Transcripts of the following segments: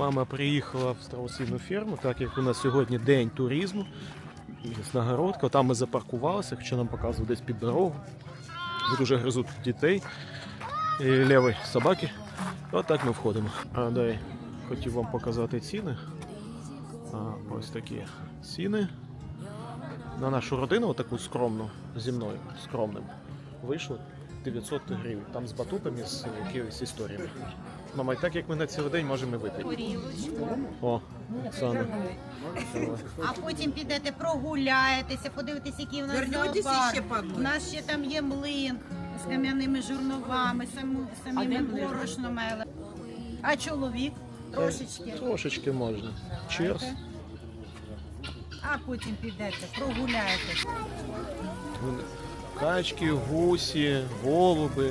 Мама приїхала в страусину ферму, так як у нас сьогодні день туризму. Снагородка, там ми запаркувалися, хоча нам показували десь під дорогу. Тут уже гризуть дітей і ліві собаки. Отак ми входимо. А дай хотів вам показати ціни. А, ось такі ціни. На нашу родину, таку скромну, зі мною, скромним, вийшло 900 гривень. Там з батутами, з якимись історіями. Мама, і так як ми на цілий день можемо і випити. горілочку, О, Оксана. а потім підете прогуляєтеся, подивитесь, які в нас Вернетесь зоопарк. ще по? У нас ще там є млин з кам'яними журновами, саму, самими млин? борошном. А чоловік трошечки. Трошечки можна. Черс. А потім підете, прогуляєтесь. Качки, гусі, голуби.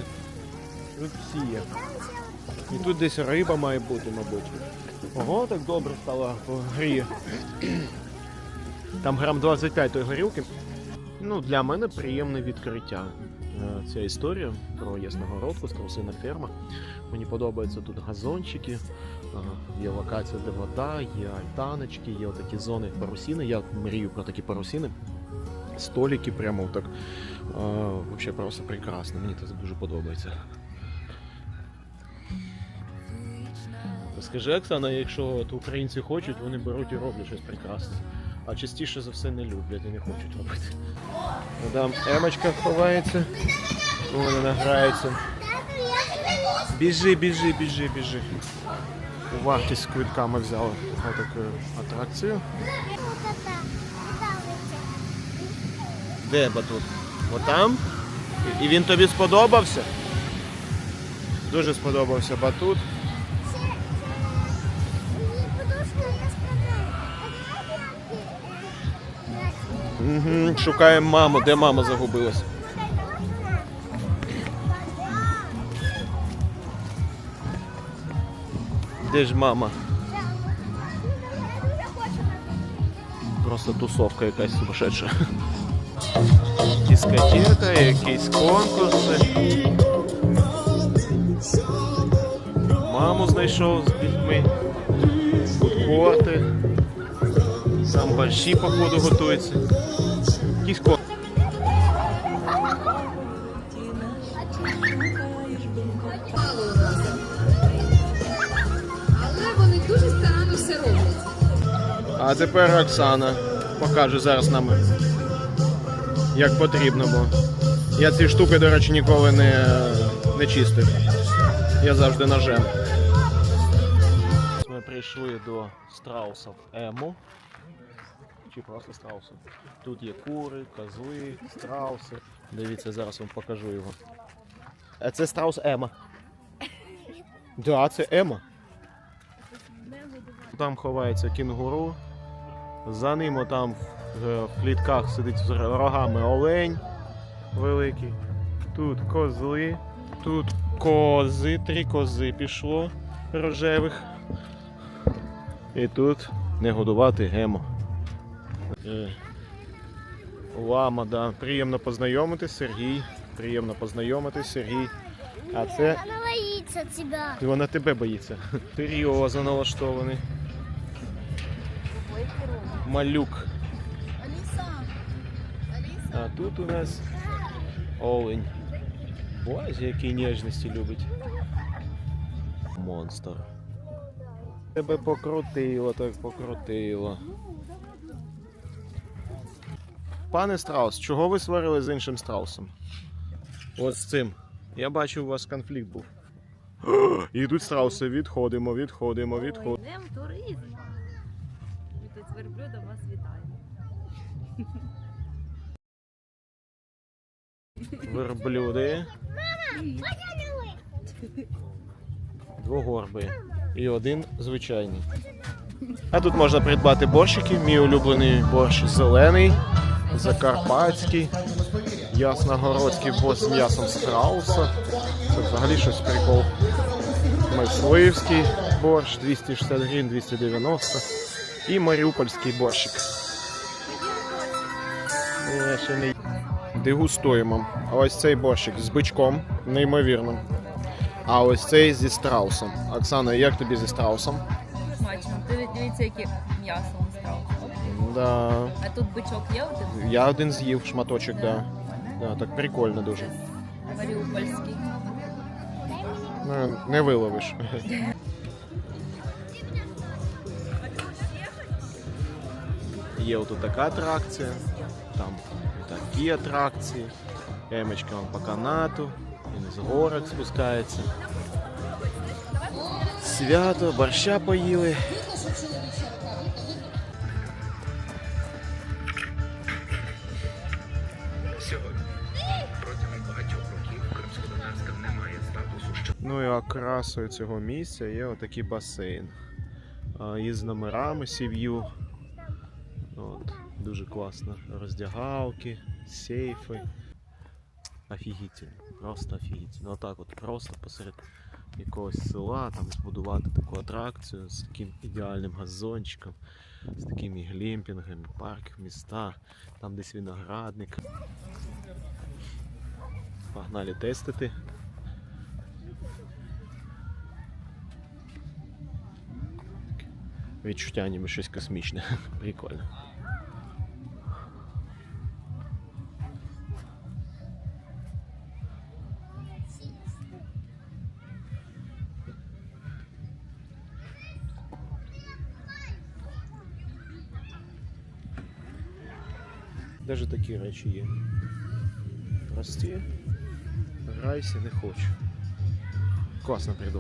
Тут всі є. І тут десь риба має бути, мабуть. Ого, так добре стало по грі. Там грам 25 тої горілки. Ну, для мене приємне відкриття. е, Ця історія про Ясногородку, страусина ферма. Мені подобаються тут газончики, е, є локація, де вода, є альтаночки, є такі зони парусіни. Я мрію про такі парусіни. Столики прямо так. Взагалі просто прекрасно. Мені це дуже подобається. Скажи, Оксана, якщо от українці хочуть, вони беруть і роблять щось прекрасне. А частіше за все не люблять і не хочуть робити. Там Емочка ховається, вона награється. Біжи, біжи, біжи, біжи. У вартість квитка ми взяли отаку атракцію. Де батут? Отам? І він тобі сподобався? Дуже сподобався батут. Угу, шукаємо маму. Де мама загубилась? Де ж мама? Просто тусовка якась сумасшедша. Дискотека, якісь конкурси. Маму знайшов з дітьми. Фудкорти. Там борщі, походу, готуються. Якісь конкурси. А тепер Оксана покаже зараз нам, як потрібно, бо я ці штуки, до речі, ніколи не, не чистив. Я завжди ножем. Ми прийшли до страусів Ему. Чи просто страусів. Тут є кури, козли, страуси. Дивіться, зараз вам покажу його. А це страус Ема. Да, це Ема. Там ховається кінгуру. За ним отам в, е, клітках сидить з рогами олень великий. Тут козли, тут кози, три кози пішло рожевих. І тут не годувати гемо. Е, Лама, да. Приємно познайомитись, Сергій. Приємно познайомитись, Сергій. А це Она боится тебя. вона тебе боїться. Серйозно налаштований. Малюк. А тут у нас олень. Боже, який ніжності любить. Монстр. Тебе покрутило, так покрутило. Пане страус, чого ви сварили з іншим страусом? От з цим. Я бачу, у вас конфлікт був. Ідуть страуси, відходимо, відходимо, відходимо. Йдемо туризм. Верблюда вас вітає. Верблюди. Двогорби. І один звичайний. А тут можна придбати борщики. Мій улюблений борщ зелений, закарпатський, ясногородський борщ з м'ясом страуса. Це взагалі щось прикол. Мисливський борщ 260 гривень, 290. І маріупольський борщик. Я ще не Дегустуємо. А ось цей борщик з бичком, неймовірно. А ось цей зі страусом. Оксана, як тобі зі страусом? смачно. Диві- Дивіться, яке м'ясо на страву. Да. А тут бичок є один Я один з'їв шматочок, да. Да, так прикольно дуже. маріупольський. Ну, не виловиш. Є отут така атракція, там такі атракції. Емочка вон по канату, він з горок спускається. Свято, борща поїли. Ну і окрасою цього місця є отакий басейн. Із номерами сів'ю. От, дуже класно. Роздягалки, сейфи. Офігітельно. Просто офігітельно. Отак от просто посеред якогось села там збудувати таку атракцію з таким ідеальним газончиком, з такими глемпінгами, парк, міста, там десь виноградник. Погнали тестити. Відчуття ніби щось космічне. Прикольно. Даже такі речі є. Прості, грайся, не хочу. Класно придумано.